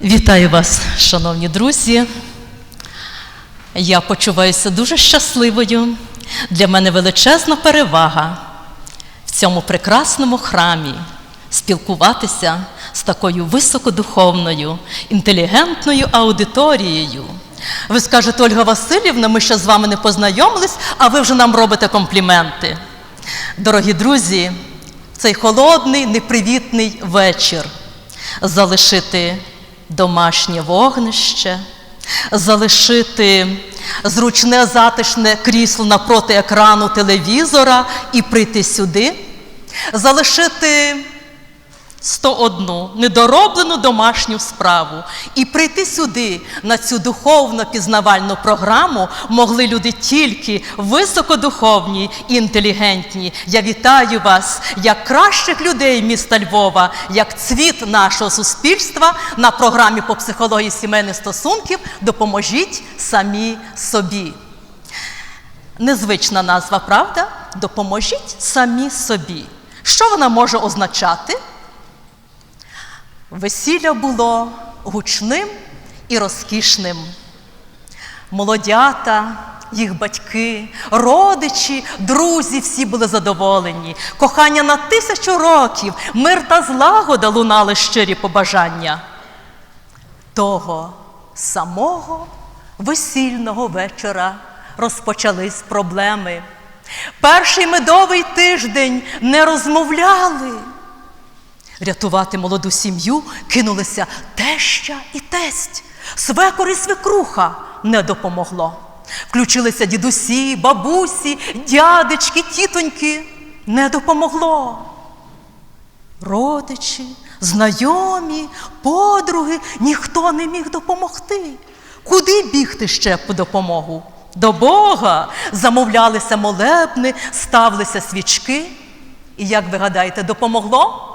Вітаю вас, шановні друзі. Я почуваюся дуже щасливою. Для мене величезна перевага в цьому прекрасному храмі спілкуватися з такою високодуховною, інтелігентною аудиторією. Ви скажете, Ольга Васильівна, ми ще з вами не познайомились, а ви вже нам робите компліменти. Дорогі друзі, цей холодний, непривітний вечір залишити домашнє вогнище, залишити зручне затишне крісло напроти екрану телевізора і прийти сюди, залишити 101 недороблену домашню справу і прийти сюди на цю духовно пізнавальну програму могли люди тільки високодуховні і інтелігентні. Я вітаю вас як кращих людей міста Львова, як цвіт нашого суспільства на програмі по психології сімейних стосунків. Допоможіть самі собі. Незвична назва, правда? Допоможіть самі собі. Що вона може означати? Весілля було гучним і розкішним. Молодята, їх батьки, родичі, друзі всі були задоволені. Кохання на тисячу років, мир та злагода лунали щирі побажання. Того самого весільного вечора розпочались проблеми. Перший медовий тиждень не розмовляли. Рятувати молоду сім'ю кинулися теща і тесть. Свекор і свекруха не допомогло. Включилися дідусі, бабусі, дядечки, тітоньки. Не допомогло. Родичі, знайомі, подруги, ніхто не міг допомогти. Куди бігти ще по допомогу? До Бога замовлялися молебни, ставилися свічки. І як ви гадаєте, допомогло?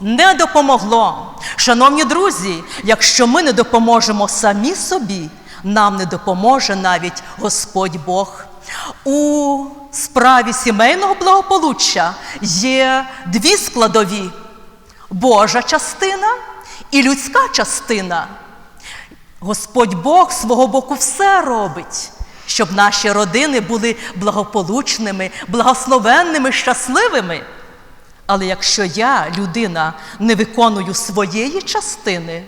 Не допомогло. Шановні друзі, якщо ми не допоможемо самі собі, нам не допоможе навіть Господь Бог. У справі сімейного благополуччя є дві складові: Божа частина і людська частина. Господь Бог свого боку все робить, щоб наші родини були благополучними, благословенними, щасливими. Але якщо я, людина, не виконую своєї частини,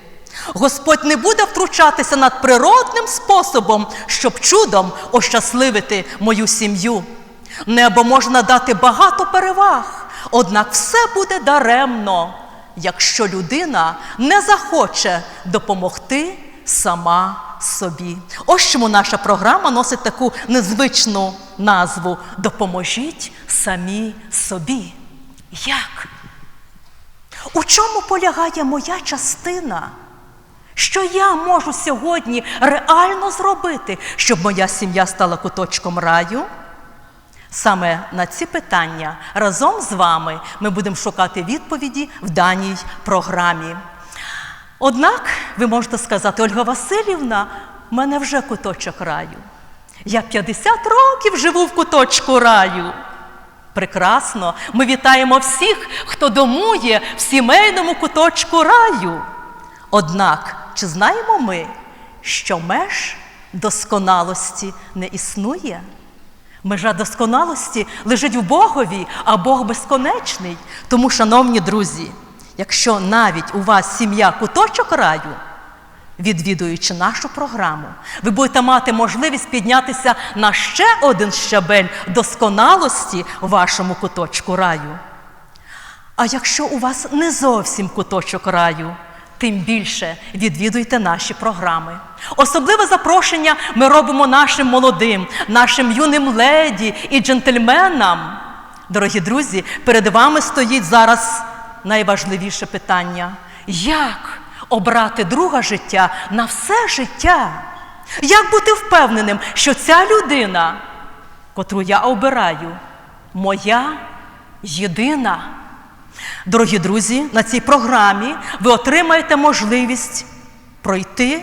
Господь не буде втручатися над природним способом, щоб чудом ощасливити мою сім'ю. Небо можна дати багато переваг, однак все буде даремно, якщо людина не захоче допомогти сама собі. Ось чому наша програма носить таку незвичну назву Допоможіть самі собі. Як? У чому полягає моя частина? Що я можу сьогодні реально зробити, щоб моя сім'я стала куточком раю? Саме на ці питання разом з вами ми будемо шукати відповіді в даній програмі. Однак ви можете сказати, Ольга Васильівна, в мене вже куточок раю. Я 50 років живу в куточку раю. Прекрасно, ми вітаємо всіх, хто домує в сімейному куточку раю. Однак, чи знаємо ми, що меж досконалості не існує? Межа досконалості лежить в Богові, а Бог безконечний. Тому, шановні друзі, якщо навіть у вас сім'я куточок раю, відвідуючи нашу програму, ви будете мати можливість піднятися на ще один щабель досконалості в вашому куточку раю. А якщо у вас не зовсім куточок раю, тим більше відвідуйте наші програми. Особливе запрошення ми робимо нашим молодим, нашим юним леді і джентльменам. Дорогі друзі, перед вами стоїть зараз найважливіше питання: як обрати друга життя на все життя? Як бути впевненим, що ця людина, котру я обираю, моя єдина? Дорогі друзі, на цій програмі ви отримаєте можливість пройти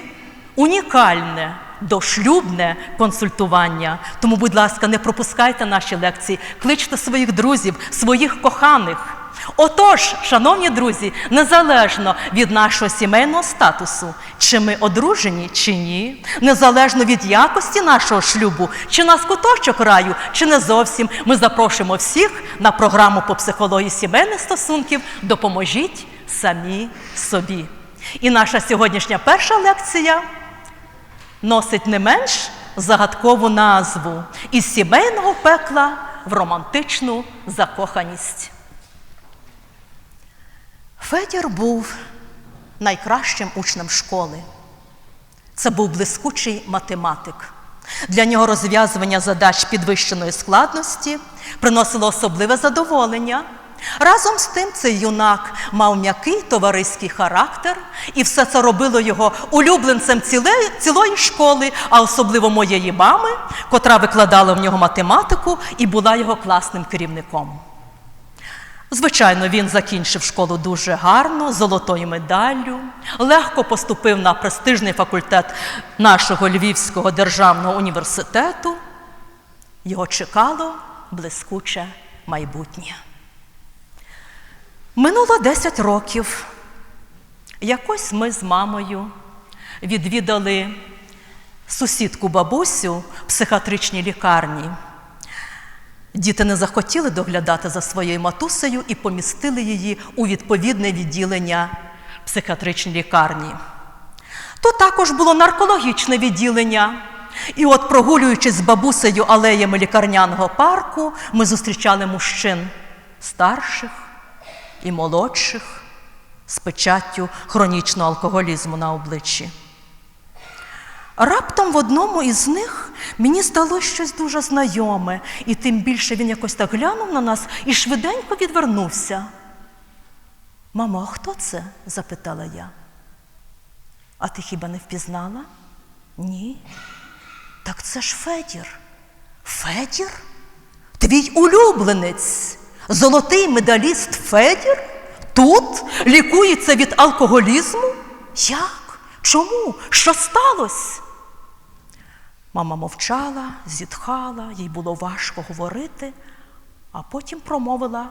унікальне дошлюбне консультування. Тому, будь ласка, не пропускайте наші лекції, кличте своїх друзів, своїх коханих. Отож, шановні друзі, незалежно від нашого сімейного статусу, чи ми одружені, чи ні, незалежно від якості нашого шлюбу, чи нас куточок раю, чи не зовсім, ми запрошуємо всіх на програму по психології сімейних стосунків Допоможіть самі собі. І наша сьогоднішня перша лекція носить не менш загадкову назву із сімейного пекла в романтичну закоханість. Федір був найкращим учнем школи. Це був блискучий математик. Для нього розв'язування задач підвищеної складності приносило особливе задоволення. Разом з тим цей юнак мав м'який товариський характер, і все це робило його улюбленцем цілої школи, а особливо моєї мами, котра викладала в нього математику і була його класним керівником. Звичайно, він закінчив школу дуже гарно, золотою медаллю, легко поступив на престижний факультет нашого Львівського державного університету. Його чекало блискуче майбутнє. Минуло 10 років. Якось ми з мамою відвідали сусідку бабусю в психіатричній лікарні. Діти не захотіли доглядати за своєю матусею і помістили її у відповідне відділення психіатричної лікарні. Тут також було наркологічне відділення. І от, прогулюючись з бабусею алеями лікарняного парку, ми зустрічали мужчин старших і молодших з печаттю хронічного алкоголізму на обличчі. Раптом в одному із них мені здалося щось дуже знайоме, і тим більше він якось так глянув на нас і швиденько відвернувся. Мамо, а хто це? запитала я. А ти хіба не впізнала? Ні. Так це ж Федір. Федір? Твій улюбленець, золотий медаліст Федір? Тут лікується від алкоголізму? Як? Чому? Що сталося? Мама мовчала, зітхала, їй було важко говорити, а потім промовила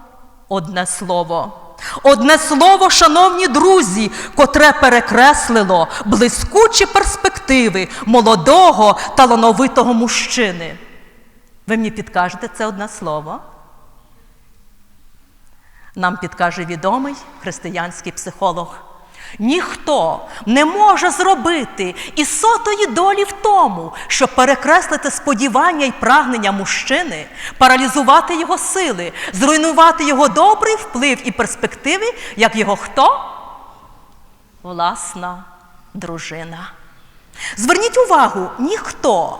одне слово. Одне слово, шановні друзі, котре перекреслило блискучі перспективи молодого талановитого мужчини. Ви мені підкажете це одне слово? Нам підкаже відомий християнський психолог. Ніхто не може зробити і сотої долі в тому, щоб перекреслити сподівання і прагнення мужчини, паралізувати його сили, зруйнувати його добрий вплив і перспективи, як його хто? Власна дружина. Зверніть увагу, ніхто.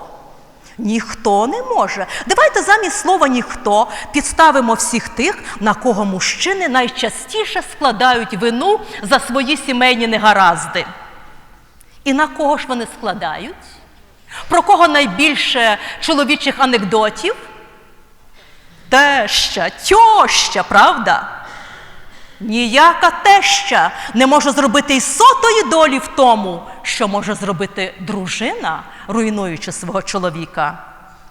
Ніхто не може. Давайте замість слова ніхто підставимо всіх тих, на кого мужчини найчастіше складають вину за свої сімейні негаразди. І на кого ж вони складають? Про кого найбільше чоловічих анекдотів? Теща, тьоща, правда? Ніяка теща не може зробити й сотої долі в тому, що може зробити дружина, руйнуючи свого чоловіка.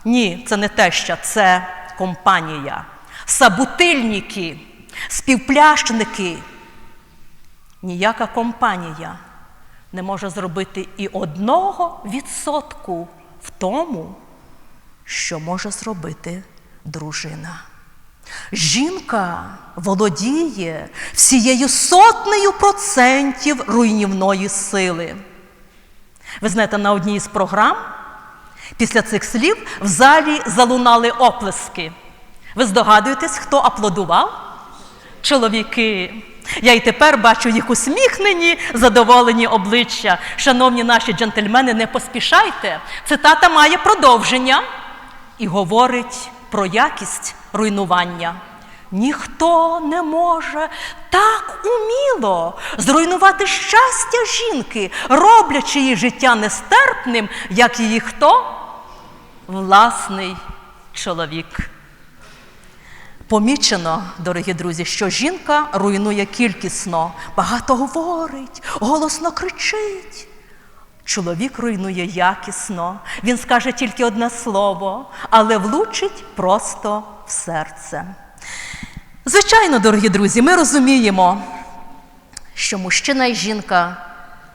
Ні, це не теща, це компанія, сабутильники, співпляшники. Ніяка компанія не може зробити і одного відсотку в тому, що може зробити дружина. Жінка володіє всією сотнею процентів руйнівної сили. Ви знаєте, на одній із програм після цих слів в залі залунали оплески. Ви здогадуєтесь, хто аплодував? Чоловіки. Я й тепер бачу їх усміхнені, задоволені обличчя. Шановні наші джентльмени, не поспішайте. Цитата має продовження і говорить про якість руйнування. Ніхто не може так уміло зруйнувати щастя жінки, роблячи її життя нестерпним, як її хто? Власний чоловік. Помічено, дорогі друзі, що жінка руйнує кількісно, багато говорить, голосно кричить. Чоловік руйнує якісно, він скаже тільки одне слово, але влучить просто в серце. Звичайно, дорогі друзі, ми розуміємо, що мужчина і жінка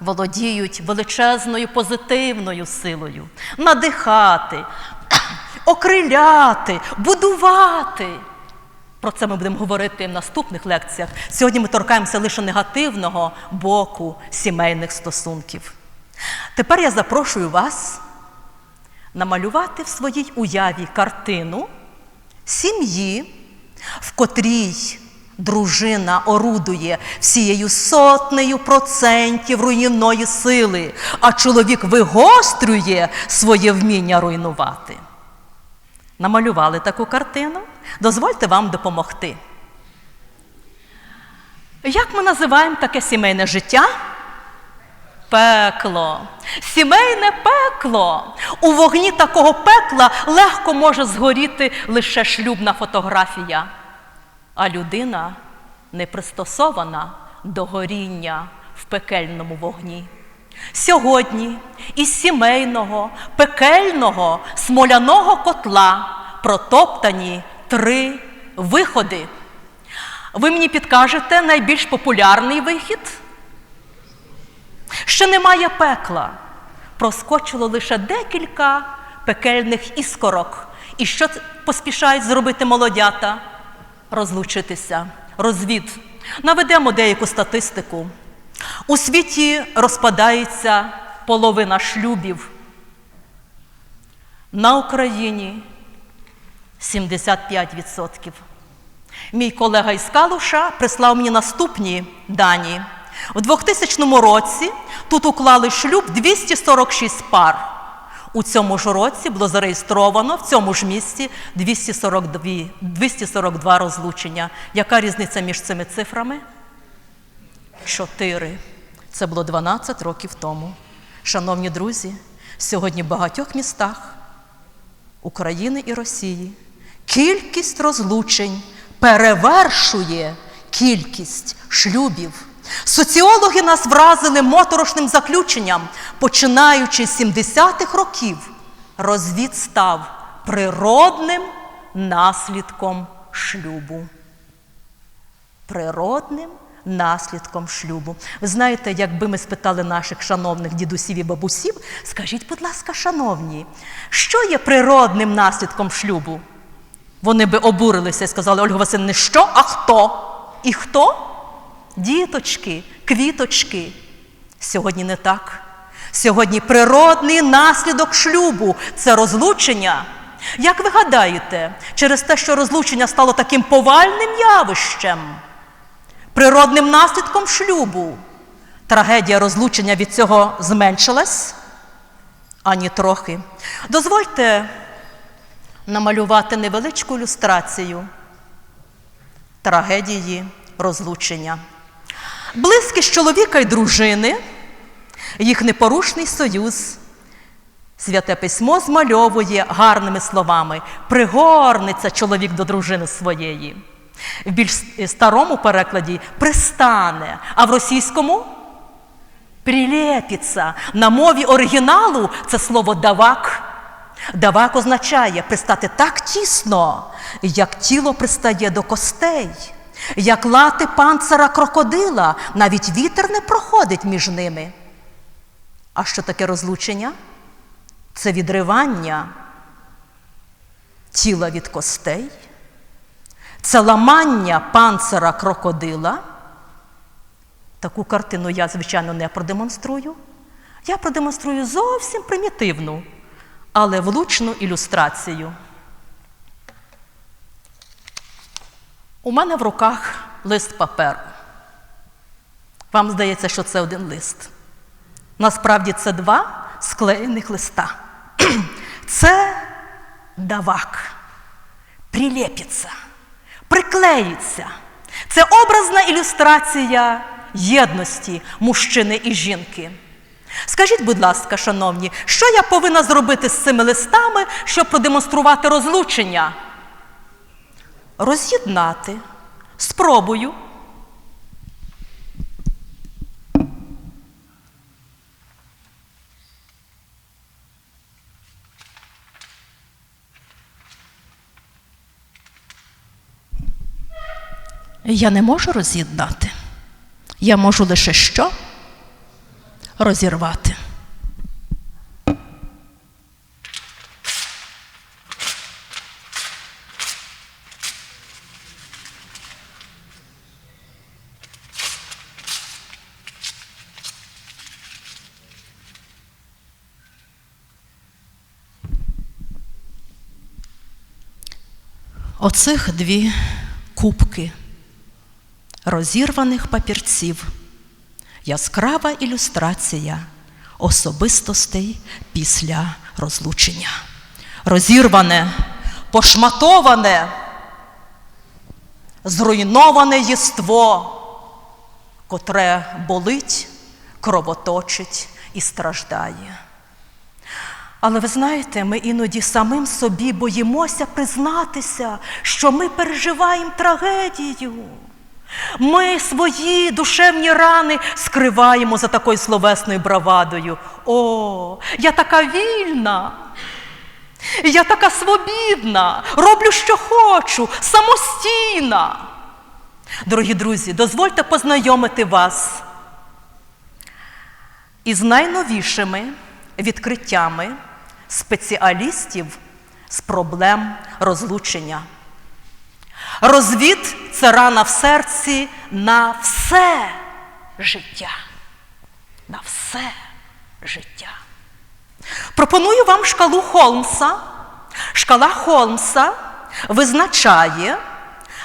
володіють величезною позитивною силою надихати, окриляти, будувати. Про це ми будемо говорити в наступних лекціях. Сьогодні ми торкаємося лише негативного боку сімейних стосунків. Тепер я запрошую вас намалювати в своїй уяві картину сім'ї, в котрій дружина орудує всією сотнею процентів руйнівної сили, а чоловік вигострює своє вміння руйнувати. Намалювали таку картину? Дозвольте вам допомогти. Як ми називаємо таке сімейне життя? Пекло. Сімейне пекло. У вогні такого пекла легко може згоріти лише шлюбна фотографія. А людина не пристосована до горіння в пекельному вогні. Сьогодні із сімейного, пекельного, смоляного котла протоптані три виходи. Ви мені підкажете найбільш популярний вихід? Ще немає пекла. Проскочило лише декілька пекельних іскорок. І що поспішають зробити молодята? Розлучитися, розвід. Наведемо деяку статистику. У світі розпадається половина шлюбів. На Україні 75%. Мій колега із Калуша прислав мені наступні дані. У 2000 році тут уклали шлюб 246 пар. У цьому ж році було зареєстровано в цьому ж місці 242, 242 розлучення. Яка різниця між цими цифрами? Чотири. Це було 12 років тому. Шановні друзі, сьогодні в багатьох містах України і Росії кількість розлучень перевершує кількість шлюбів. Соціологи нас вразили моторошним заключенням. Починаючи з 70-х років, розвід став природним наслідком шлюбу природним наслідком шлюбу. Ви знаєте, якби ми спитали наших шановних дідусів і бабусів, скажіть, будь ласка, шановні, що є природним наслідком шлюбу? Вони би обурилися і сказали, Ольга Васильівна, що, а хто? І хто? Діточки, квіточки. Сьогодні не так. Сьогодні природний наслідок шлюбу це розлучення. Як ви гадаєте, через те, що розлучення стало таким повальним явищем, природним наслідком шлюбу, трагедія розлучення від цього зменшилась? Ані трохи. Дозвольте намалювати невеличку ілюстрацію трагедії розлучення. Близькість чоловіка і дружини, їх непорушний союз. Святе письмо змальовує гарними словами пригорниться чоловік до дружини своєї. В більш старому перекладі пристане, а в російському прилепиться. На мові оригіналу це слово давак. Давак означає пристати так тісно, як тіло пристає до костей, як лати панцира крокодила, навіть вітер не проходить між ними. А що таке розлучення? Це відривання тіла від костей, це ламання панцира крокодила. Таку картину я, звичайно, не продемонструю. Я продемонструю зовсім примітивну, але влучну ілюстрацію. У мене в руках лист паперу. Вам здається, що це один лист. Насправді це два склеєних листа. Це давак, прилепиться, приклеїться. Це образна ілюстрація єдності мужчини і жінки. Скажіть, будь ласка, шановні, що я повинна зробити з цими листами, щоб продемонструвати розлучення? Роз'єднати. Спробую. Я не можу роз'єднати. Я можу лише що? Розірвати. Оцих дві кубки розірваних папірців, яскрава ілюстрація особистостей після розлучення. Розірване, пошматоване, зруйноване єство, котре болить, кровоточить і страждає. Але ви знаєте, ми іноді самим собі боїмося признатися, що ми переживаємо трагедію. Ми свої душевні рани скриваємо за такою словесною бравадою. О, я така вільна, я така свобідна, роблю, що хочу, самостійна. Дорогі друзі, дозвольте познайомити вас із найновішими відкриттями спеціалістів з проблем розлучення. Розвід це рана в серці на все життя. На все життя. Пропоную вам шкалу Холмса. Шкала Холмса визначає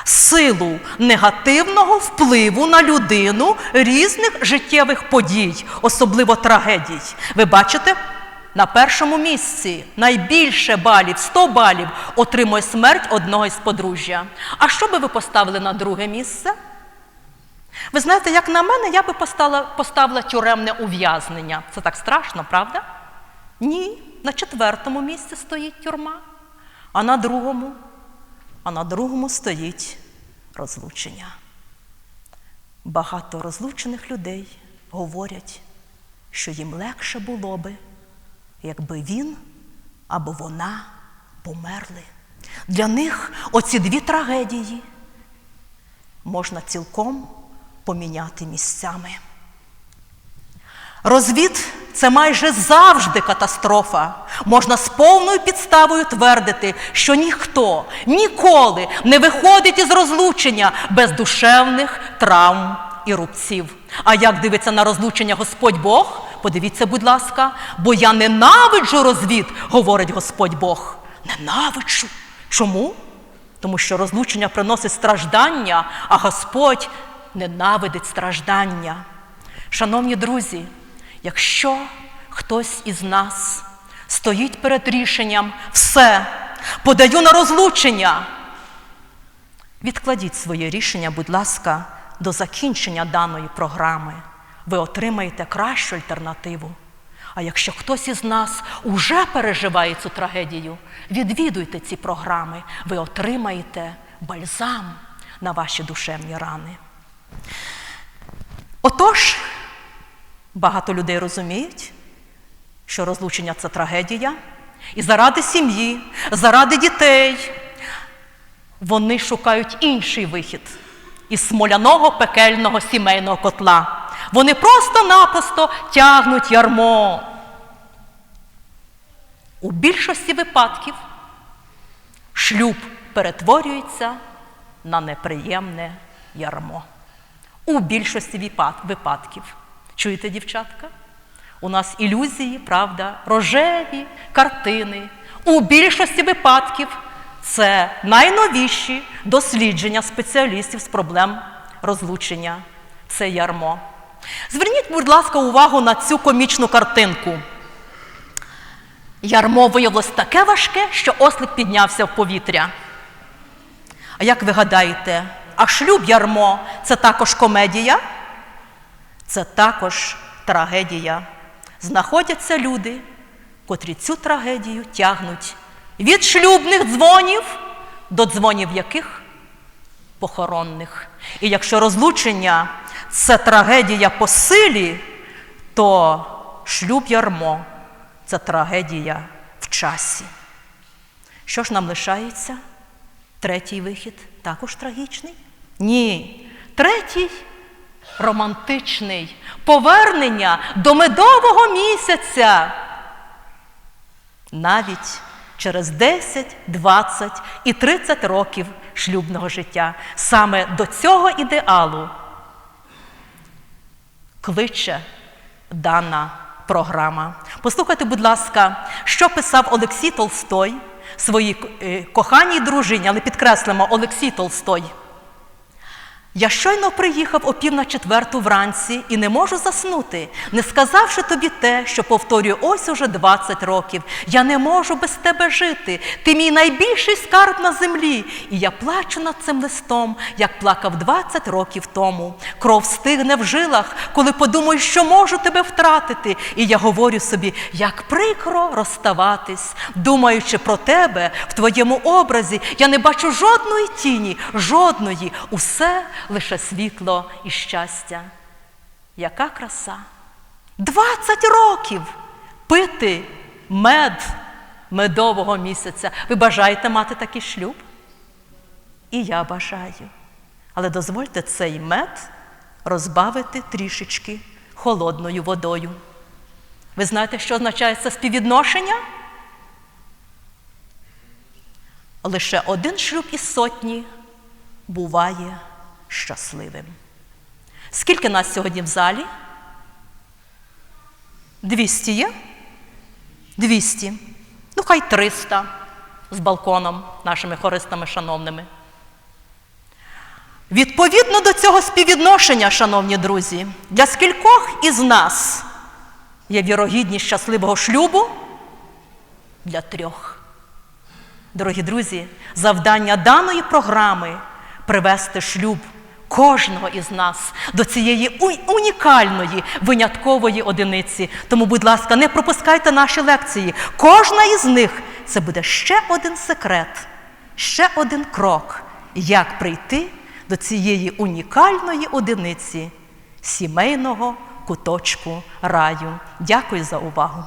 силу негативного впливу на людину різних життєвих подій, особливо трагедій. Ви бачите? На першому місці найбільше балів, 100 балів, отримує смерть одного із подружжя. А що би ви поставили на друге місце? Ви знаєте, як на мене, я би поставила, поставила тюремне ув'язнення. Це так страшно, правда? Ні. На четвертому місці стоїть тюрма, а на другому, а на другому стоїть розлучення. Багато розлучених людей говорять, що їм легше було би якби він або вона померли. Для них оці дві трагедії можна цілком поміняти місцями. Розвід це майже завжди катастрофа. Можна з повною підставою твердити, що ніхто ніколи не виходить із розлучення без душевних травм і рубців. А як дивиться на розлучення Господь Бог? Подивіться, будь ласка, бо я ненавиджу розвід, говорить Господь Бог. Ненавиджу. Чому? Тому що розлучення приносить страждання, а Господь ненавидить страждання. Шановні друзі, якщо хтось із нас стоїть перед рішенням все, подаю на розлучення, відкладіть своє рішення, будь ласка, до закінчення даної програми ви отримаєте кращу альтернативу. А якщо хтось із нас уже переживає цю трагедію, відвідуйте ці програми, ви отримаєте бальзам на ваші душевні рани. Отож, багато людей розуміють, що розлучення це трагедія, і заради сім'ї, заради дітей вони шукають інший вихід із смоляного пекельного сімейного котла. Вони просто-напросто тягнуть ярмо. У більшості випадків шлюб перетворюється на неприємне ярмо. У більшості випадків. Чуєте, дівчатка? У нас ілюзії, правда, рожеві картини. У більшості випадків це найновіші дослідження спеціалістів з проблем розлучення. Це ярмо. Зверніть, будь ласка, увагу на цю комічну картинку. Ярмо виявилось таке важке, що ослик піднявся в повітря. А як ви гадаєте, а шлюб ярмо це також комедія? Це також трагедія. Знаходяться люди, котрі цю трагедію тягнуть від шлюбних дзвонів до дзвонів яких? Похоронних. І якщо розлучення це трагедія по силі, то шлюб ярмо це трагедія в часі. Що ж нам лишається? Третій вихід також трагічний. Ні. Третій романтичний повернення до медового місяця. Навіть через 10, 20 і 30 років шлюбного життя. Саме до цього ідеалу кличе дана програма. Послухайте, будь ласка, що писав Олексій Толстой своїй е, коханій дружині, але підкреслимо Олексій Толстой. Я щойно приїхав о пів на четверту вранці і не можу заснути, не сказавши тобі те, що повторюю ось уже 20 років. Я не можу без тебе жити. Ти мій найбільший скарб на землі. І я плачу над цим листом, як плакав 20 років тому. Кров стигне в жилах, коли подумаю, що можу тебе втратити. І я говорю собі, як прикро розставатись, думаючи про тебе в твоєму образі, я не бачу жодної тіні, жодної. Усе лише світло і щастя. Яка краса! 20 років пити мед медового місяця. Ви бажаєте мати такий шлюб? І я бажаю. Але дозвольте цей мед розбавити трішечки холодною водою. Ви знаєте, що означає це співвідношення? Лише один шлюб із сотні буває щасливим. Скільки нас сьогодні в залі? 200 є? 200. Ну, хай 300 з балконом, нашими хористами шановними. Відповідно до цього співвідношення, шановні друзі, для скількох із нас є вірогідність щасливого шлюбу? Для трьох. Дорогі друзі, завдання даної програми привести шлюб кожного із нас до цієї унікальної виняткової одиниці. Тому, будь ласка, не пропускайте наші лекції. Кожна із них це буде ще один секрет, ще один крок, як прийти до цієї унікальної одиниці сімейного куточку раю. Дякую за увагу.